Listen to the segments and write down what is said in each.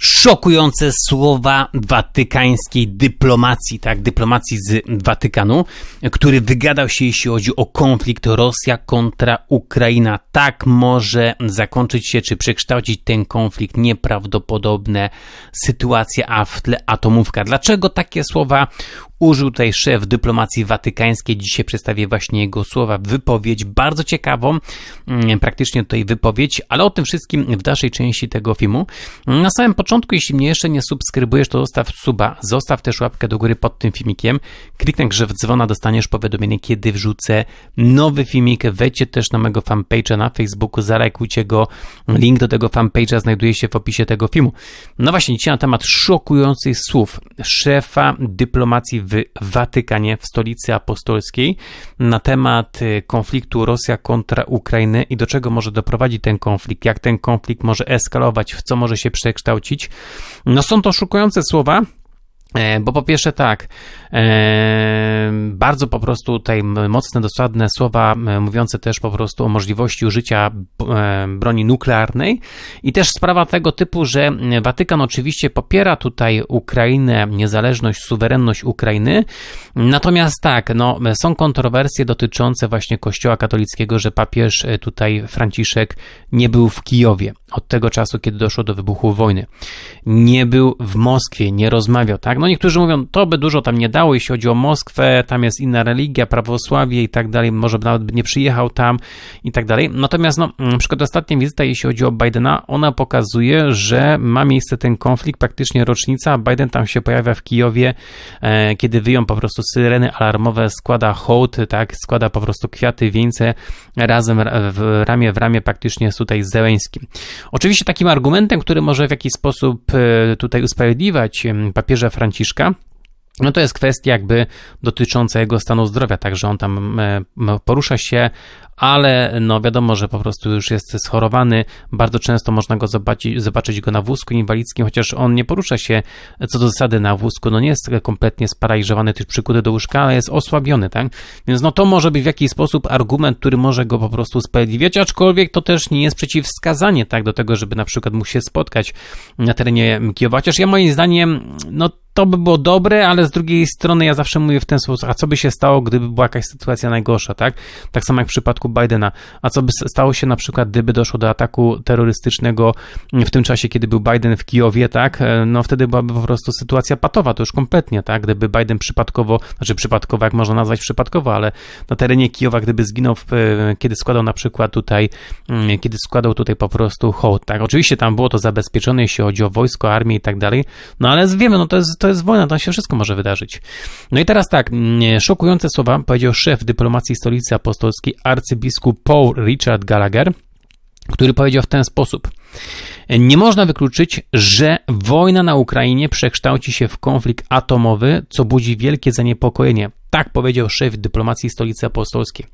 szokujące słowa watykańskiej dyplomacji, tak, dyplomacji z Watykanu, który wygadał się, jeśli chodzi o konflikt Rosja kontra Ukraina. Tak może zakończyć się, czy przekształcić ten konflikt nieprawdopodobne sytuacja, a w tle atomówka. Dlaczego takie słowa użył tutaj szef dyplomacji watykańskiej. Dzisiaj przedstawię właśnie jego słowa, wypowiedź, bardzo ciekawą, mm, praktycznie tutaj wypowiedź, ale o tym wszystkim w dalszej części tego filmu. Na samym początku, jeśli mnie jeszcze nie subskrybujesz, to zostaw suba, zostaw też łapkę do góry pod tym filmikiem, kliknij grzew dzwona, dostaniesz powiadomienie, kiedy wrzucę nowy filmik, wejdźcie też na mojego fanpage'a na Facebooku, zalajkujcie go, link do tego fanpage'a znajduje się w opisie tego filmu. No właśnie, dzisiaj na temat szokujących słów szefa dyplomacji w Watykanie, w stolicy apostolskiej, na temat y, konfliktu Rosja kontra Ukrainy i do czego może doprowadzić ten konflikt, jak ten konflikt może eskalować, w co może się przekształcić. No są to szokujące słowa, bo po pierwsze tak, e, bardzo po prostu tutaj mocne, dosadne słowa e, mówiące też po prostu o możliwości użycia broni nuklearnej i też sprawa tego typu, że Watykan oczywiście popiera tutaj Ukrainę, niezależność, suwerenność Ukrainy, natomiast tak, no, są kontrowersje dotyczące właśnie Kościoła katolickiego, że papież tutaj Franciszek nie był w Kijowie od tego czasu, kiedy doszło do wybuchu wojny. Nie był w Moskwie, nie rozmawiał, tak? No niektórzy mówią, to by dużo tam nie dało, jeśli chodzi o Moskwę, tam jest inna religia, prawosławie i tak dalej, może nawet by nie przyjechał tam i tak dalej. Natomiast, no, na przykład ostatnia wizyta, jeśli chodzi o Bidena, ona pokazuje, że ma miejsce ten konflikt, praktycznie rocznica, Biden tam się pojawia w Kijowie, e, kiedy wyją po prostu syreny alarmowe, składa hołd, tak, składa po prostu kwiaty, wieńce razem w ramię w ramię praktycznie z tutaj z Zeleńskim. Oczywiście takim argumentem, który może w jakiś sposób e, tutaj usprawiedliwiać papieża Franciszka, no to jest kwestia jakby dotycząca jego stanu zdrowia, także on tam e, porusza się, ale no wiadomo, że po prostu już jest schorowany. Bardzo często można go zobaczyć, zobaczyć go na wózku inwalidzkim, chociaż on nie porusza się co do zasady na wózku, no nie jest kompletnie sparaliżowany, też przykuty do łóżka, ale jest osłabiony, tak? Więc no to może być w jakiś sposób argument, który może go po prostu usprawiedliwiać, aczkolwiek to też nie jest przeciwwskazanie, tak, do tego, żeby na przykład mógł się spotkać na terenie Kijowa, chociaż ja moim zdaniem, no to by było dobre, ale z drugiej strony ja zawsze mówię w ten sposób, a co by się stało, gdyby była jakaś sytuacja najgorsza, tak? Tak samo jak w przypadku Bidena. A co by stało się na przykład, gdyby doszło do ataku terrorystycznego w tym czasie, kiedy był Biden w Kijowie, tak? E, no wtedy byłaby po prostu sytuacja patowa, to już kompletnie, tak? Gdyby Biden przypadkowo, znaczy przypadkowo, jak można nazwać przypadkowo, ale na terenie Kijowa, gdyby zginął, w, e, kiedy składał na przykład tutaj, mm, kiedy składał tutaj po prostu hołd, tak? Oczywiście tam było to zabezpieczone, jeśli chodzi o wojsko, armię i tak dalej, no ale wiemy, no to jest, to jest wojna, tam się wszystko może wydarzyć. No i teraz tak, mm, szokujące słowa powiedział szef dyplomacji stolicy apostolskiej arcybiskup Paul Richard Gallagher, który powiedział w ten sposób. Nie można wykluczyć, że wojna na Ukrainie przekształci się w konflikt atomowy, co budzi wielkie zaniepokojenie. Tak powiedział szef dyplomacji stolicy apostolskiej.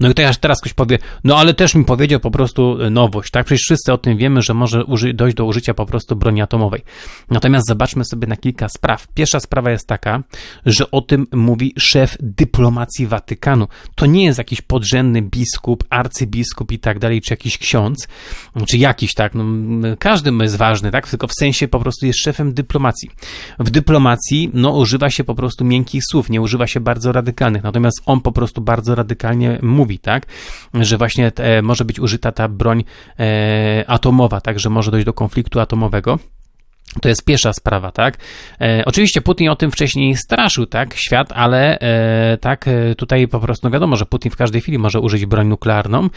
No i teraz, teraz ktoś powie, no ale też mi powiedział po prostu e, nowość, tak? Przecież wszyscy o tym wiemy, że może dojść do użycia po prostu broni atomowej. Natomiast zobaczmy sobie na kilka spraw. Pierwsza sprawa jest taka, że o tym mówi szef dyplomacji Watykanu. To nie jest jakiś podrzędny biskup, arcybiskup i tak dalej, czy jakiś ksiądz, czy jakiś, tak? No, każdy jest ważny, tak? Tylko w sensie po prostu jest szefem dyplomacji. W dyplomacji, no, używa się po prostu miękkich słów, nie używa się bardzo bardzo radykalnych. Natomiast on po prostu bardzo radykalnie mówi, tak, że właśnie te, może być użyta ta broń e, atomowa, tak, że może dojść do konfliktu atomowego. To jest pierwsza sprawa, tak? E, oczywiście Putin o tym wcześniej straszył, tak? Świat, ale e, tak, e, tutaj po prostu no wiadomo, że Putin w każdej chwili może użyć broń nuklearną.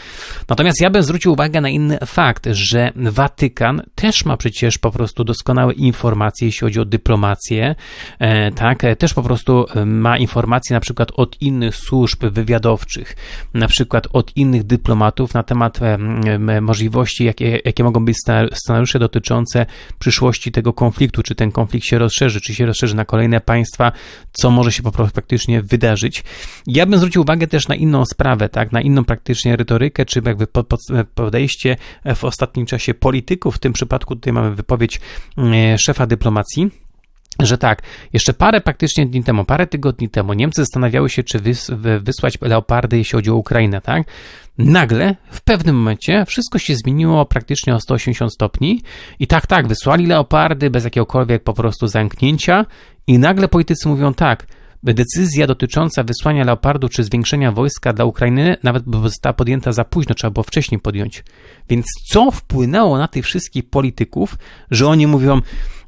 Natomiast ja bym zwrócił uwagę na inny fakt, że Watykan też ma przecież po prostu doskonałe informacje, jeśli chodzi o dyplomację, e, tak? E, też po prostu e, ma informacje na przykład od innych służb wywiadowczych, na przykład od innych dyplomatów na temat możliwości, jakie, jakie mogą być scenariusze dotyczące przyszłości tego tego konfliktu, czy ten konflikt się rozszerzy, czy się rozszerzy na kolejne państwa, co może się po prostu praktycznie wydarzyć. Ja bym zwrócił uwagę też na inną sprawę, tak, na inną praktycznie retorykę, czy jakby podejście w ostatnim czasie polityków. W tym przypadku tutaj mamy wypowiedź mm, szefa dyplomacji że tak, jeszcze parę praktycznie dni temu, parę tygodni temu Niemcy zastanawiały się, czy wys, wy- wysłać leopardy, jeśli chodzi o Ukrainę, tak? Nagle, w pewnym momencie, wszystko się zmieniło praktycznie o 180 stopni i tak, tak, wysłali leopardy bez jakiegokolwiek po prostu zamknięcia i nagle politycy mówią tak, decyzja dotycząca wysłania leopardów czy zwiększenia wojska dla Ukrainy nawet została podjęta za późno, trzeba było wcześniej podjąć. Więc co wpłynęło na tych wszystkich polityków, że oni mówią,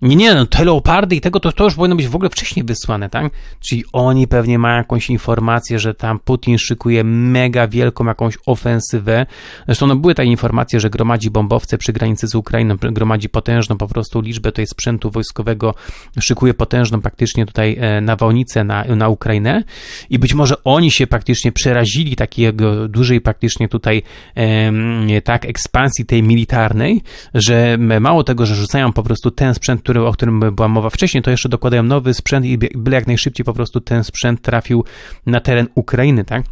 nie, nie, no te leopardy i tego to, to już powinno być w ogóle wcześniej wysłane, tak? Czyli oni pewnie mają jakąś informację, że tam Putin szykuje mega wielką jakąś ofensywę. Zresztą no, były takie informacje, że gromadzi bombowce przy granicy z Ukrainą, gromadzi potężną po prostu liczbę tutaj sprzętu wojskowego, szykuje potężną praktycznie tutaj e, nawałnicę na, na Ukrainę i być może oni się praktycznie przerazili takiego dużej praktycznie tutaj tak ekspansji tej militarnej, że mało tego, że rzucają po prostu ten sprzęt, o którym była mowa wcześniej, to jeszcze dokładają nowy sprzęt i byle jak najszybciej po prostu ten sprzęt trafił na teren Ukrainy, tak?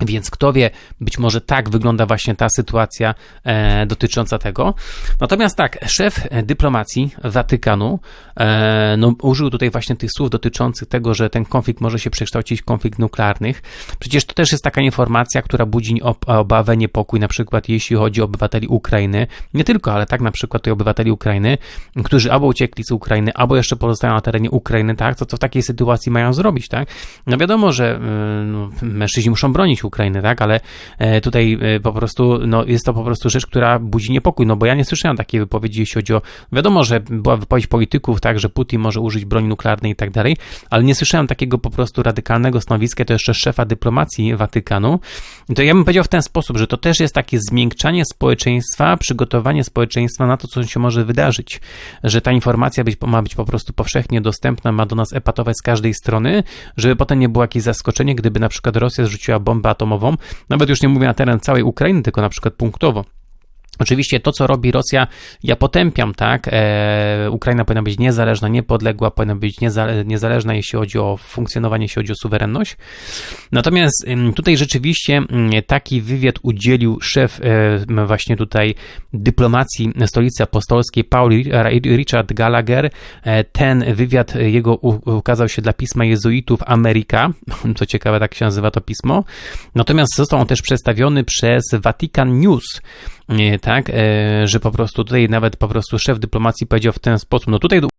Więc kto wie, być może tak wygląda właśnie ta sytuacja e, dotycząca tego. Natomiast tak, szef dyplomacji Watykanu e, no, użył tutaj właśnie tych słów dotyczących tego, że ten konflikt może się przekształcić w konflikt nuklearnych. Przecież to też jest taka informacja, która budzi ob obawę, niepokój, na przykład jeśli chodzi o obywateli Ukrainy. Nie tylko, ale tak na przykład tutaj obywateli Ukrainy, którzy albo uciekli z Ukrainy, albo jeszcze pozostają na terenie Ukrainy, tak? To co w takiej sytuacji mają zrobić, tak? No wiadomo, że y, no, mężczyźni muszą bronić Ukrainy, tak? Ale e, tutaj e, po prostu, no jest to po prostu rzecz, która budzi niepokój, no bo ja nie słyszałem takiej wypowiedzi, jeśli chodzi o, wiadomo, że była wypowiedź polityków, tak, że Putin może użyć broni nuklearnej i tak dalej, ale nie słyszałem takiego po prostu radykalnego stanowiska, to jeszcze szefa dyplomacji Watykanu. To ja bym powiedział w ten sposób, że to też jest takie zmiękczanie społeczeństwa, przygotowanie społeczeństwa na to, co się może wydarzyć, że ta informacja być, ma być po prostu powszechnie dostępna, ma do nas epatować z każdej strony, żeby potem nie było jakieś zaskoczenie, gdyby na przykład Rosja zrzuciła bombę atomową, nawet już nie mówię na teren całej Ukrainy, tylko na przykład punktowo. Oczywiście to, co robi Rosja, ja potępiam, tak? E, Ukraina powinna być niezależna, niepodległa, powinna być niezale, niezależna, jeśli chodzi o funkcjonowanie, jeśli chodzi o suwerenność. Natomiast tutaj rzeczywiście ym, taki wywiad udzielił szef e, właśnie tutaj dyplomacji stolicy apostolskiej, Paul Richard Gallagher. E, ten wywiad jego u, ukazał się dla pisma jezuitów Ameryka. Co ciekawe, tak się nazywa to pismo. Natomiast został on też przedstawiony przez Vatican News tak, że po prostu tutaj nawet po prostu szef dyplomacji powiedział w ten sposób, no tutaj